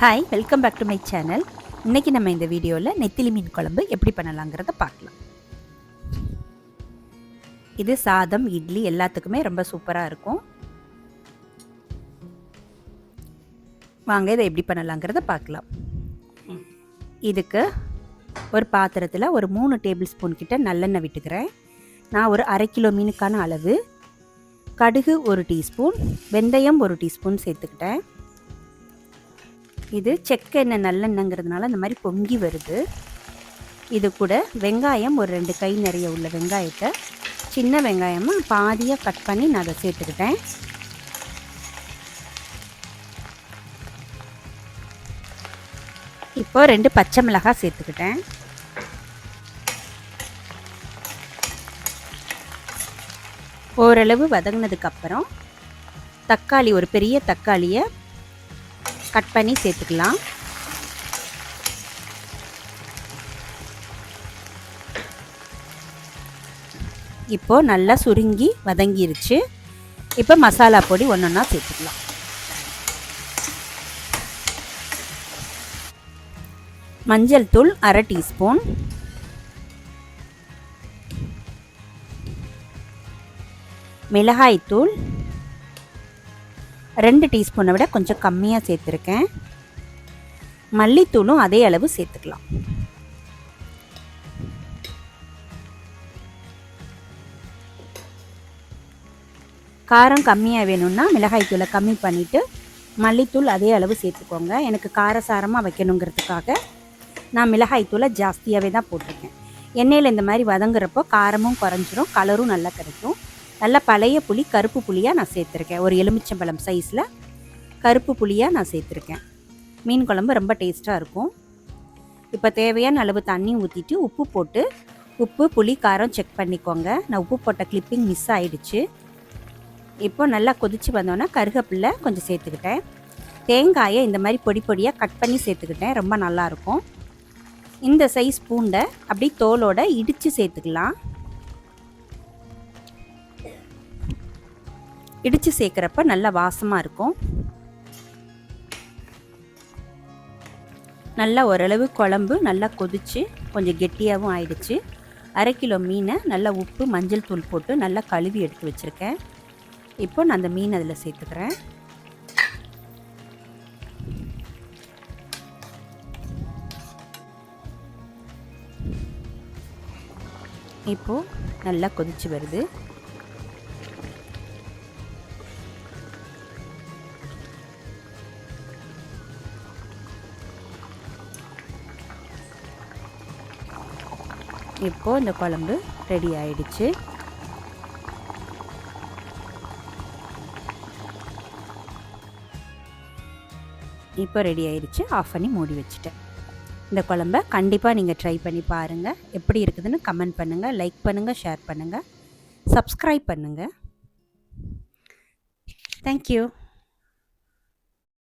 Hi welcome back to my channel இன்றைக்கி நம்ம இந்த வீடியோவில் நெத்திலி மீன் குழம்பு எப்படி பண்ணலாங்கிறத பார்க்கலாம். இது சாதம் இட்லி எல்லாத்துக்குமே ரொம்ப சூப்பராக இருக்கும். வாங்க இதை எப்படி பண்ணலாங்கிறத பார்க்கலாம். இதுக்கு ஒரு பாத்திரத்தில் ஒரு மூணு டேபிள் ஸ்பூன் கிட்ட நல்லெண்ணெய் விட்டுக்கிறேன். நான் ஒரு அரை கிலோ மீனுக்கான அளவு. கடுகு ஒரு டீஸ்பூன் வெந்தயம் ஒரு டீஸ்பூன் சேர்த்துக்கிட்டேன். இது செக்க எண்ணெய் நல்லெண்ணங்கிறதுனால இந்த மாதிரி பொங்கி வருது. இது கூட வெங்காயம் ஒரு ரெண்டு கை நிறைய உள்ள வெங்காயத்தை சின்ன வெங்காயமாக பாதியாக கட் பண்ணி நான் அதை சேர்த்துக்கிட்டேன். இப்போ ரெண்டு பச்சை மிளகாய் சேர்த்துக்கிட்டேன். ஓரளவு வதங்கினதுக்கப்புறம் தக்காளி ஒரு பெரிய தக்காளியை கட் பண்ணி சேர்த்துக்கலாம். இப்போ நல்லா சுருங்கி வதங்கிருச்சு. இப்போ மசாலா பொடி ஒன்று ஒன்றா சேர்த்துக்கலாம். மஞ்சள் தூள் அரை டீஸ்பூன். மிளகாய்த்தூள் ரெண்டு டீஸ்பூனை விட கொஞ்சம் கம்மியாக சேர்த்துருக்கேன். மல்லித்தூளும் அதே அளவு சேர்த்துக்கலாம். காரம் கம்மியாக வேணும்னா மிளகாய் தூளை கம்மி பண்ணிவிட்டு மல்லித்தூள் அதே அளவு சேர்த்துக்கோங்க. எனக்கு காரசாரமாக வைக்கணுங்கிறதுக்காக நான் மிளகாய் தூளை ஜாஸ்தியாகவே தான் போட்டிருக்கேன். எண்ணெயில் இந்த மாதிரி வதங்குறப்போ காரமும் குறைஞ்சிரும் கலரும் நல்லா கிடைக்கும். நல்ல பழைய புளி கருப்பு புளியாக நான் சேர்த்துருக்கேன். ஒரு எலுமிச்சம்பழம் சைஸில் கருப்பு புளியாக நான் சேர்த்துருக்கேன். மீன் குழம்பு ரொம்ப டேஸ்ட்டாக இருக்கும். இப்போ தேவையான அளவு தண்ணி ஊற்றிட்டு உப்பு போட்டு உப்பு புளி காரம் செக் பண்ணிக்கோங்க. நான் உப்பு போட்ட கிளிப்பிங் மிஸ் ஆகிடுச்சு இப்போ நல்லா கொதித்து வந்தோன்னே கருகப்பில்லை கொஞ்சம் சேர்த்துக்கிட்டேன். தேங்காயை இந்த மாதிரி பொடி பொடியாக கட் பண்ணி சேர்த்துக்கிட்டேன். ரொம்ப நல்லாயிருக்கும் இந்த சைஸ் பூண்டை அப்படி தோலோட இடித்து சேர்த்துக்கலாம். இடித்து சேர்க்குறப்ப நல்லா வாசமாக இருக்கும். நல்லா ஓரளவு குழம்பு நல்லா கொதித்து கொஞ்சம் கெட்டியாகவும் ஆயிடுச்சு. அரை கிலோ மீனை நல்லா உப்பு மஞ்சள் தூள் போட்டு நல்லா கழுவி எடுத்து வச்சுருக்கேன். இப்போ நான் அந்த மீன் அதில் சேர்த்துக்கிறேன். இப்போது நல்லா கொதிச்சு வருது. இப்போது இந்த குழம்பு ரெடி ஆயிடுச்சு. இப்போ ரெடி ஆயிடுச்சு. ஆஃப் பண்ணி மூடி வச்சுட்டேன். இந்த குழம்ப கண்டிப்பாக நீங்கள் ட்ரை பண்ணி பாருங்கள் எப்படி இருக்குதுன்னு கமெண்ட் பண்ணுங்கள் லைக் பண்ணுங்கள் ஷேர் பண்ணுங்கள் சப்ஸ்கிரைப் பண்ணுங்கள் தேங்க்யூ